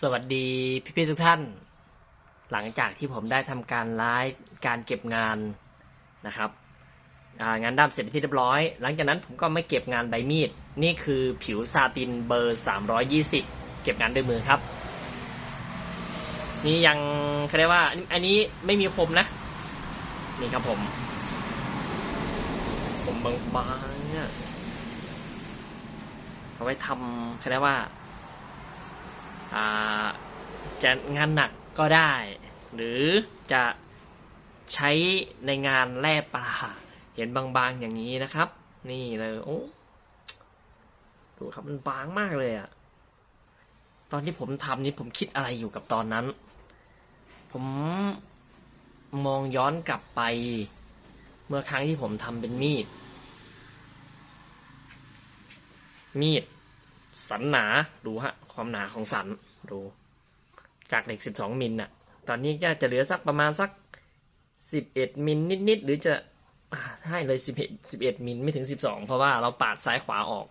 สวัสดีพี่ๆทุกท่าน หลังจากที่ผมได้ทำการไลฟ์การเก็บงานนะครับางานด้ามเสร็จเป็นที่เรียบร้อย หลังจากนั้นผมก็ไม่เก็บงานใบมีด นี่คือผิวซาตินเบอร์ 320 เก็บงานด้วยมือครับ นี่ยังเขาเรียกว่าอันนี้ไม่มีคมนะ นี่ครับผม ผมบางๆเนี่ยเอาไว้ทำเขาเรียกว่า จะงานหนักก็ได้ หรือจะใช้ในงานแล่ปลาเห็นบางๆอย่างนี้นะครับ นี่เลยโอ้ดูครับมันบางมากเลยอะตอนที่ผมทำนี่ผมคิดอะไรอยู่กับตอนนั้น ผมมองย้อนกลับไป เมื่อครั้งที่ผมทำเป็นมีด มีด สันหนาดูฮะ ความหนาของสันดู จากเหล็ก 12 มิลน่ะ ตอนนี้ก็จะเหลือสักประมาณสัก 11 มิลนิดๆหรือจะให้เลย 11 11 มิลไม่ถึง 12 เพราะว่าเราปาดซ้ายขวาออก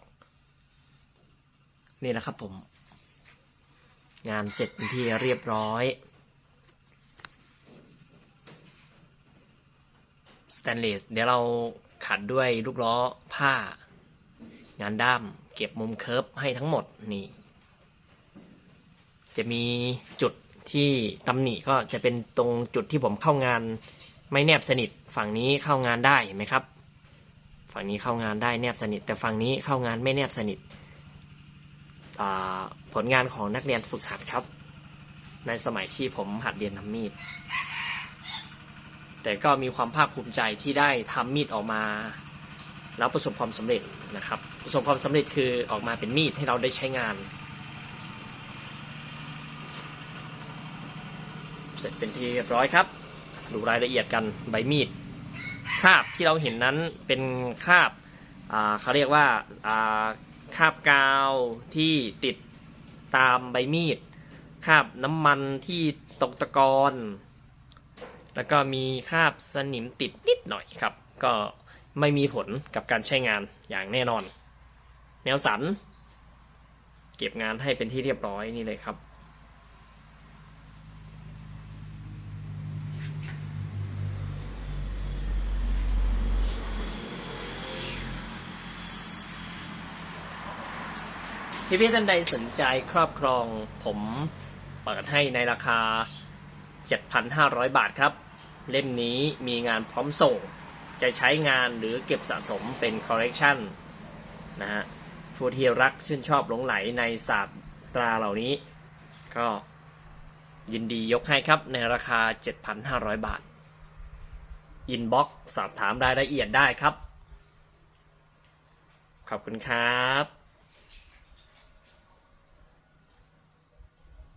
นี่นะครับผม งานเสร็จเป็นที่เรียบร้อยสแตนเลสเดี๋ยวเราขัดด้วยลูกล้อผ้า งานด้ามเก็บมุมเคิร์ฟให้ทั้งหมดนี่ จะมีจุดที่ตำหนิก็จะเป็นตรงจุดที่ผมเข้างานไม่แนบสนิท ฝั่งนี้เข้างานได้เห็นไหมครับ ฝั่งนี้เข้างานได้แนบสนิท แต่ฝั่งนี้เข้างานไม่แนบสนิทผลงานของนักเรียนฝึกหัดครับ ในสมัยที่ผมหัดเรียนทำมีด แต่ก็มีความภาคภูมิใจที่ได้ทำมีดออกมา แล้วประสบความสำเร็จนะครับ ประสบความสำเร็จคือออกมาเป็นมีดให้เราได้ใช้งาน เสร็จเป็นที่เรียบร้อยครับ ดูรายละเอียดกันใบมีดคราบที่เราเห็นนั้นเป็นคราบาเขาเรียกว่าอ่าคราบกาวที่ติดตามใบมีดคราบน้ำมันที่ตกตะกอนแล้วก็มีคราบสนิมติดนิดหน่อยครับ ก็ไม่มีผลกับการใช้งานอย่างแน่นอน แนวสัน เก็บงานให้เป็นที่เรียบร้อยนี่เลยครับ พี่พี่ๆท่านใดสนใจครอบครองผมเปิดให้ในราคา 7,500 บาทครับ เล่มนี้มีงานพร้อมส่ง จะใช้งานหรือเก็บสะสมเป็นคอลเลกชันนะฮะ ผู้ที่รักชื่นชอบหลงไหลในศาสตราเหล่านี้ ก็ยินดียกให้ครับในราคา 7,500 บาท อินบ็อกสอบถามรายละเอียดได้ครับ ขอบคุณครับ